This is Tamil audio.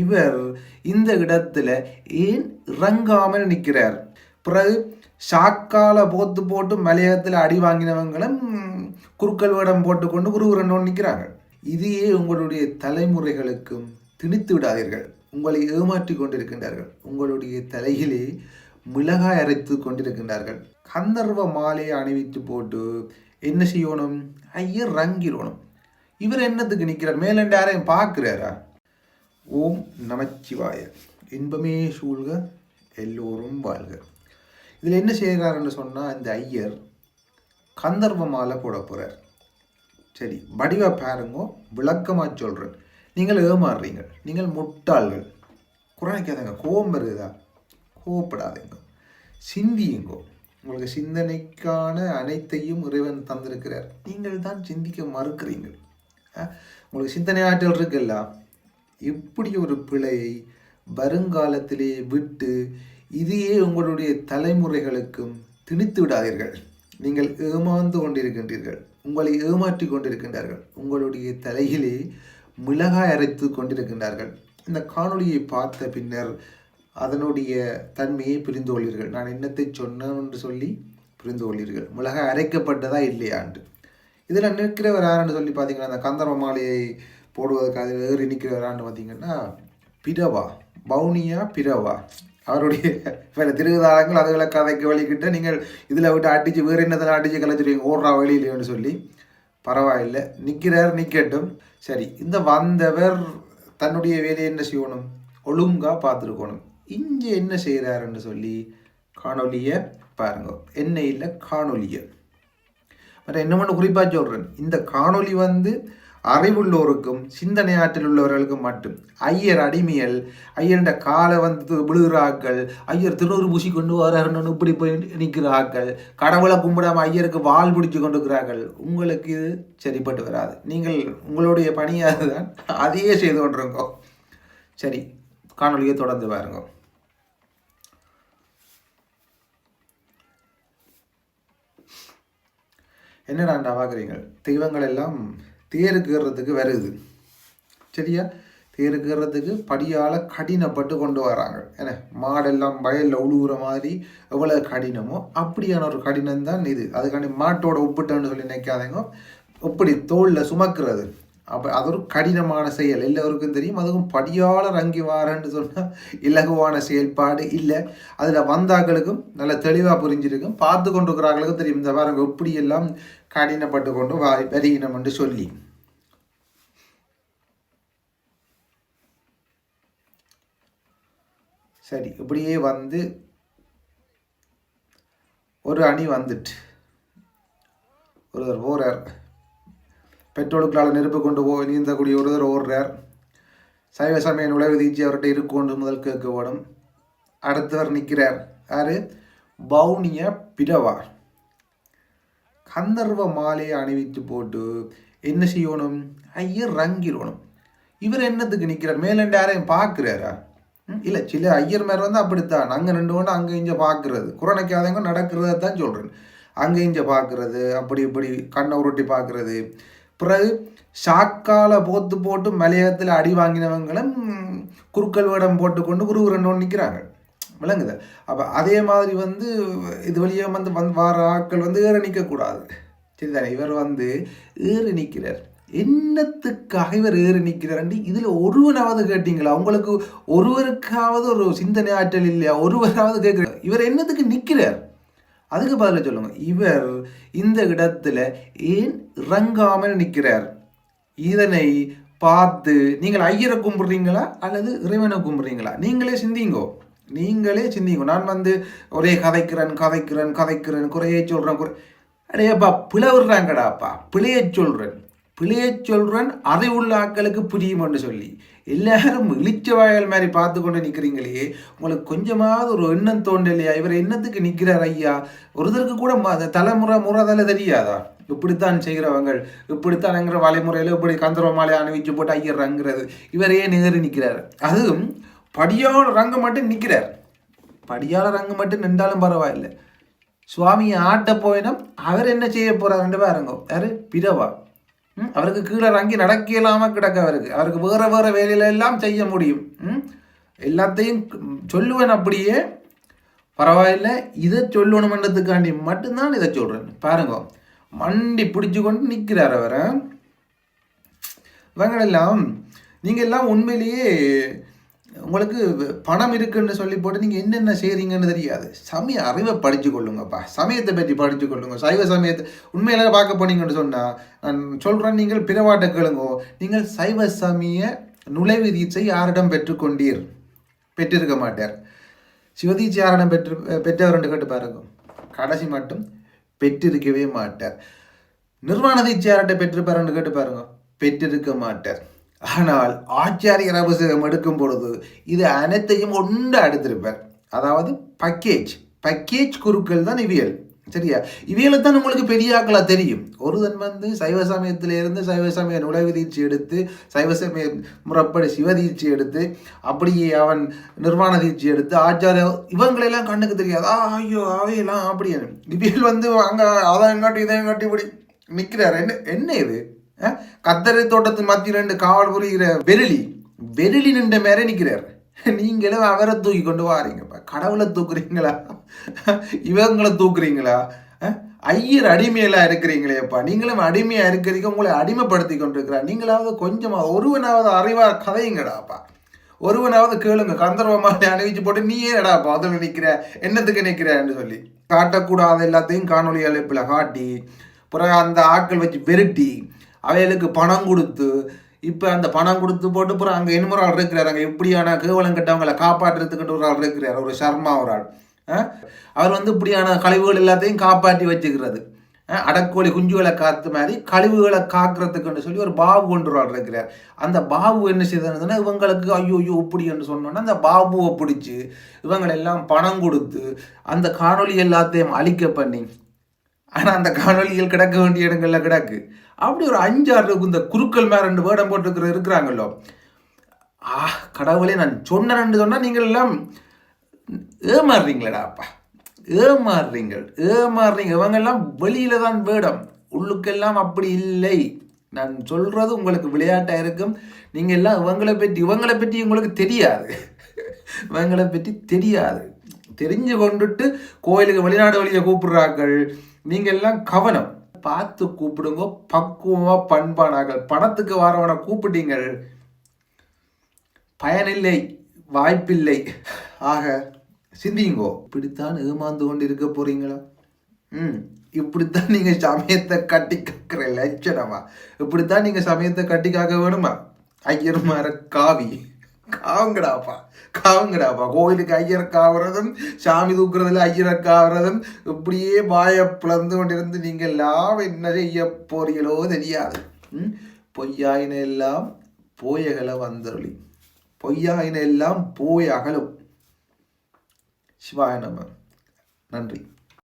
இவர் இந்த இடத்துல ஏன் இறங்காமல் நிற்கிறார்? பிறகு சாக்கால போத்து போட்டு மலையகத்தில் அடி வாங்கினவங்களும் குறுக்கல் வேடம் போட்டுக்கொண்டு குருகுரண்டோன்னு நிற்கிறாங்க இதையே உங்களுடைய தலைமுறைகளுக்கும் திணித்து விடாதீர்கள். உங்களை ஏமாற்றி கொண்டிருக்கின்றார்கள். உங்களுடைய தலையிலே மிளகாய் அரைத்து கொண்டிருக்கின்றார்கள். கந்தர்வ மாலையை அணிவித்து போட்டு என்ன செய்யணும்? ஐயர் ரங்கிடணும். இவர் என்னத்துக்கு நிற்கிறார்? மேலண்டு யாரையும் பார்க்குறாரா? ஓம் நமச்சிவாய. இன்பமே சூழ்க எல்லோரும் வாழ்க. இதில் என்ன செய்கிறாருன்னு சொன்னால் இந்த ஐயர் கந்தர்வ மாலை போட போகிறார் சரி வடிவா பாருங்கோ விளக்கமாக சொல்கிறேன் நீங்கள் ஏமாறுறீங்க நீங்கள் முட்டாள்கள். குறைக்காதங்க கோபம் வருதா கோவப்படாதீங்க சிந்தியுங்கோ. உங்களுக்கு சிந்தனைக்கான அனைத்தையும் இறைவன் தந்திருக்கிறார். நீங்கள் தான் சிந்திக்க மறுக்கிறீங்க ஆ? உங்களுக்கு சிந்தனை ஆற்றல் இருக்குல்ல? இப்படி ஒரு பிழையை வருங்காலத்திலே விட்டு இதையே உங்களுடைய தலைமுறைகளுக்கும் திணித்து விடாதீர்கள். நீங்கள் ஏமாந்து கொண்டிருக்கின்றீர்கள். உங்களை ஏமாற்றி கொண்டிருக்கின்றார்கள். உங்களுடைய தலையிலே மிளகாய் அரைத்து கொண்டிருக்கின்றார்கள். இந்த காணொளியை பார்த்த பின்னர் அதனுடைய தன்மையை புரிந்து கொள்ளீர்கள் நான் என்னத்தை சொன்னேன் என்று சொல்லி புரிந்து கொள்ளீர்கள் மிளகாய் அரைக்கப்பட்டதா இல்லையாண்டு இதில் நிற்கிறவர் யாருன்னு சொல்லி பார்த்தீங்கன்னா அந்த கந்தர்வ மாலையை போடுவதற்கு அதில் ஏறி நிற்கிறவரான்னு பார்த்தீங்கன்னா பிரவா பவுனியா பிரவா அவருடைய வேறு திருவிதாளங்கள் அதுகளை கதைக்கு வழிக்கிட்ட நீங்கள் இதில் விட்டு அடித்து வேறு என்னத்தில் அடித்து கலைச்சிருவீங்க ஓடுறா வழியிலேன்னு சொல்லி. பரவாயில்லை. நிற்கிறார் நிற்கட்டும் சரி இந்த வந்தவர் தன்னுடைய வேலையை என்ன செய்யணும்? ஒழுங்காக பார்த்துருக்கணும். இங்கே என்ன செய்கிறாருன்னு சொல்லி காணொலியை பாருங்க. என்ன இல்லை காணொலியை மற்ற என்ன ஒன்று குறிப்பாக சொல்கிறேன் இந்த காணொலி வந்து அறிவுள்ளோருக்கும் சிந்தனை ஆற்றல் உள்ளவர்களுக்கும் மட்டும். ஐயர் அடிமையல் ஐயர்ன்ற காலை வந்து விழுகிறாக்கள் ஐயர் திருநூறு பூசி கொண்டு வராருன்னு இப்படி போய் நிற்கிறாக்கள் கடவுளை கும்பிடாம ஐயருக்கு வால் பிடிச்சு கொண்டு இருக்கிறார்கள் உங்களுக்கு இது சரிப்பட்டு வராது. நீங்கள் உங்களுடைய பணியாக தான் அதையே செய்து கொண்டிருங்கோ. சரி காணொலியை தொடர்ந்து பாருங்க. என்னடா பார்க்குறீங்க தெய்வங்கள் எல்லாம் தேருக்கு ஏறுறதுக்கு வருது சரியா? தேருக்கு ஏறுறதுக்கு படியால் கடினப்பட்டு கொண்டு வராங்க. ஏன்னா மாடெல்லாம் வயலில் உழுவுற மாதிரி எவ்வளோ கடினமோ அப்படியான ஒரு கடினம் தான் இது. அதுக்காண்டி மாட்டோட உப்புட்டன்னு சொல்லி நினைக்காதீங்க. இப்படி தோளில் சுமக்கிறது. அப்போ அது ஒரு கடினமான செயல். எல்லோருக்கும் தெரியும். அதுவும் படியாளர் அங்கி வாரன்னு சொன்னால் இலகுவான செயல்பாடு இல்லை. அதில் வந்தாக்களுக்கும் நல்ல தெளிவாக புரிஞ்சிருக்கும். பார்த்து கொண்டிருக்கிறார்களுக்கும் தெரியும். இந்த வாரம் எப்படியெல்லாம் கடினப்பட்டு கொண்டு வா வருகினம் என்று சொல்லி. சரி இப்படியே வந்து ஒரு அணி வந்துட்டு. ஒருவர் போகிறார் பெட்ரோலுக்களால் நெருப்பு கொண்டு போ நீந்தக்கூடிய ஒருவர் ஓடுறார் சைவ சமய நுழைவு தீச்சி அவர்கிட்ட இருக்கும்னு முதல் கேட்கப்படும் அடுத்தவர் நிற்கிறார். யாரு? பவுனிய பிடவா கந்தர்வ மாலையை அணிவித்து போட்டு என்ன செய்யணும்? ஐயர் ரங்கிடணும். இவர் என்னத்துக்கு நிற்கிறார்? மேலண்டு யாரையும் பார்க்குறாரா? இல்லை சில ஐயர் மேர் வந்து அப்படித்தான். அங்கே ரெண்டு ஒன்று அங்கே இங்கே பார்க்குறது. குரணைக்காதவங்க நடக்கிறத தான் சொல்கிறேன் அங்கே இங்கே பார்க்குறது அப்படி இப்படி கண்ணை உருட்டி பார்க்குறது. பிறகு சாக்கால போத்து போட்டு மலையகத்தில் அடி வாங்கினவங்களும் குறுக்கல் வேடம் போட்டுக்கொண்டு குரு ரெண்டு நிற்கிறாங்க விளங்குது. அப்போ அதே மாதிரி வந்து இது வழியாக வந்து வந்து வார ஆட்கள் வந்து ஏற நிற்கக்கூடாது சரிதானே இவர் வந்து ஏறி நிற்கிறார் என்னத்துக்காக இவர் ஏறி நிற்கிறார் இதில் ஒருவனாவது கேட்டீங்களா? உங்களுக்கு ஒருவருக்காவது ஒரு சிந்தனை ஆற்றல் இல்லையா? ஒருவராவது கேட்குற இவர் என்னத்துக்கு நிற்கிறார் அதுக்கு பதில சொல்லுங்க. இவர் இந்த இடத்துல ஏன் இறங்காமல் நிற்கிறார்? இதனை பார்த்து நீங்கள் ஐயரை கும்பிடுறீங்களா? அல்லது இறைவனை கும்பிடுறீங்களா? நீங்களே சிந்திங்கோ. நீங்களே சிந்திங்கோ. நான் வந்து ஒரே கதைக்கிறேன் கதைக்கிறேன் கதைக்கிறேன் குறையை சொல்கிறேன் குறை அடையப்பா பிளவுறாங்கடாப்பா. பிழையை சொல்கிறேன் பிழைய சொல்கிறேன் அதை உள்ள ஆக்களுக்கு புரியுமென்று சொல்லி. எல்லாரும் இழிச்ச வாயல் மாதிரி பார்த்து கொண்டு நிற்கிறீங்களே உங்களுக்கு கொஞ்சமாவது ஒரு எண்ணம் தோண்டலையா இவர் எண்ணத்துக்கு நிற்கிறார் ஐயா? ஒருத்தருக்கு கூட தலைமுறை தலைமுறை தலை தெரியாதா? இப்படித்தான் செய்கிறவங்க இப்படித்தான்ங்கிற வலைமுறையில் இப்படி கந்தர்வ மாலை அணிவிச்சு போட்டு ஐயர்றாங்கிறது. இவரையே நேரு நிற்கிறார் அதுவும் படியாள ரங்க மட்டும் நிற்கிறார் படியாள ரங்க மட்டும் நின்றாலும் பரவாயில்லை. சுவாமியை ஆட்ட போயினம் அவர் என்ன செய்ய போறாருன்னு பாருங்க. யாரு? பிறவா. அவருக்கு கீழே இறங்கி நடக்க இல்லாமல் கிடக்க அவருக்கு. அவருக்கு வேறு வேறு வேலையில எல்லாம் செய்ய முடியும். ம், எல்லாத்தையும் சொல்லுவேன் அப்படியே. பரவாயில்ல இதை சொல்லணுமன்றதுக்காண்டி மட்டும்தான் இதை சொல்கிறேன் பாருங்க. மண்டி பிடிச்சு கொண்டு நிற்கிறார் அவரை. இவங்களெல்லாம் நீங்கள் எல்லாம் உண்மையிலேயே உங்களுக்கு பணம் இருக்குன்னு சொல்லி போட்டு நீங்கள் என்னென்ன செய்கிறீங்கன்னு தெரியாது. சமய அறிவை படித்து கொள்ளுங்கப்பா சமயத்தை பற்றி படித்து கொள்ளுங்க சைவ சமயத்தை உண்மையில பார்க்க போனீங்கன்னு சொன்னால் நான் சொல்கிறேன் நீங்கள் பிறவாட்ட கேளுங்கோ. நீங்கள் சைவ சமய நுழைவு தீட்சை யாரிடம் பெற்றுக்கொண்டீர்? பெற்றிருக்க மாட்டார். சிவதீட்சை யாரிடம் பெற்று பெற்றவர் கேட்டு பாருங்க. கடைசி மட்டும் பெற்றிருக்கவே மாட்டார். நிர்வாண தீட்சை யார்கிட்ட பெற்றிருப்பாருன்னு கேட்டு பாருங்க. பெற்றிருக்க மாட்டார். ஆனால் ஆச்சாரியர் அபிஷேகம் எடுக்கும் பொழுது இது அனைத்தையும் ஒன்று அடுத்திருப்பார் அதாவது பக்கேஜ் பக்கேஜ் குருக்கள் தான் இவியல். சரியா? இவியலை தான் உங்களுக்கு பெரிய ஆக்களாக தெரியும். ஒருதன் வந்து சைவ சமயத்தில இருந்து சைவ சமய நுழைவு தீட்சி எடுத்து சைவ சமய முறைப்படி சிவ தீட்சி எடுத்து அப்படியே அவன் நிர்வாண தீட்சி எடுத்து ஆச்சாரிய இவங்களெல்லாம் கண்ணுக்கு தெரியாது. ஆ ஐயோ அவையெல்லாம் அப்படியே இவியல் வந்து அங்கே அதை காட்டி இதை காட்டி இப்படி நிற்கிறார் என்ன என்ன இது? கத்தரை தோட்டத்து மத்தியில் ரெண்டு காவல் புரிகிற வெருளி வெருளி நின்ற மேலே நிற்கிறார். நீங்களும் அவரை தூக்கி கொண்டு வாரீங்கப்பா. கடவுளை தூக்குறீங்களா? இவங்களை தூக்குறீங்களா? ஐயர் அடிமையெல்லாம் இருக்கிறீங்களேப்பா. நீங்களும் அடிமையாக இருக்கிறீங்க உங்களை அடிமைப்படுத்தி கொண்டிருக்கிறார். நீங்களாவது கொஞ்சமாக ஒருவனாவது அறிவா கதையுங்கடாப்பா. ஒருவனாவது கேளுங்க கந்தர்வமாக அணிவிச்சு போட்டு நீ ஏடா பதில் நிற்கிற என்னத்துக்கு நிற்கிறன்னு சொல்லி. காட்டக்கூடாத எல்லாத்தையும் காணொலி அழைப்பில் காட்டி பிறகு அந்த ஆட்கள் வச்சு வெருட்டி அவைகளுக்கு பணம் கொடுத்து இப்போ அந்த பணம் கொடுத்து போட்டு அப்புறம் அங்கே ஒரு ஆள் இருக்கிறார். அங்கே எப்படியான கேவலம் கட்டவங்களை காப்பாற்றுறதுக்குன்ற ஒரு ஆள் இருக்கிறார். ஒரு சர்மா ஒரு ஆள். அவர் வந்து இப்படியான கழிவுகள் எல்லாத்தையும் காப்பாற்றி வச்சுக்கிறது. அடக்கோழி குஞ்சுகளை காத்து மாதிரி கழிவுகளை காக்கிறதுக்குன்னு சொல்லி ஒரு பாபு கொண்டு ஒரு ஆள் இருக்கிறார். அந்த பாபு என்ன செய்ததுன்னா இவங்களுக்கு ஐயோ ஐயோ இப்படி என்று சொன்னோன்னா அந்த பாபுவை பிடிச்சி இவங்களெல்லாம் பணம் கொடுத்து அந்த காணொளி எல்லாத்தையும் அழிக்க பண்ணி ஆனால் அந்த காணொளிகள் கிடக்க வேண்டிய இடங்களில் கிடக்கு. அப்படி ஒரு அஞ்சாறு இந்த குருக்கள் மேல ரெண்டு வேடம் போட்டுருக்கிற இருக்கிறாங்களோ ஆ கடவுளே நான் சொன்னேன்னு சொன்னால் நீங்கள் எல்லாம் ஏமாறுறீங்களடாப்பா ஏமாறுறீங்கள் ஏமாறுறீங்க. இவங்கெல்லாம் வெளியில தான் வேடம். உள்ளுக்கெல்லாம் அப்படி இல்லை. நான் சொல்றது உங்களுக்கு விளையாட்டாக இருக்கும். நீங்கள் எல்லாம் இவங்களை பற்றி இவங்களை பற்றி உங்களுக்கு தெரியாது. இவங்களை பற்றி தெரியாது. தெரிஞ்சு கொண்டுட்டு கோயிலுக்கு வெளிநாடு வழியை கூப்பிடுறார்கள். நீங்கள் எல்லாம் கவனம். பார்த்து கூப்பிடுங்க. பக்குவமாக பண்பானார்கள் பணத்துக்கு வரவனை கூப்பிட்டீங்கள். பயனில்லை. வாய்ப்பில்லை. ஆக சிந்திங்கோ. இப்படித்தான் ஏமாந்து கொண்டு இருக்க போறீங்களா? ம். இப்படித்தான் நீங்கள் சமயத்தை கட்டி காக்கிற லட்சணமா? இப்படித்தான் நீங்கள் சமயத்தை கட்டி காக்க வேணுமா? ஐயர் காவி. காவுங்கடாப்பா காவுங்கடாப்பா கோயிலுக்கு ஐயர் காவுறதும் சாமி தூக்குறதுல ஐயரை காவுறதும் இப்படியே வாய பிளந்து கொண்டிருந்து நீங்க எல்லாம் என்ன செய்ய போறீங்களோ தெரியாது. பொய்யாயின எல்லாம் போயகல வந்தருளி. பொய்யாயின எல்லாம் போய் அகலும் சிவாய நம. நன்றி.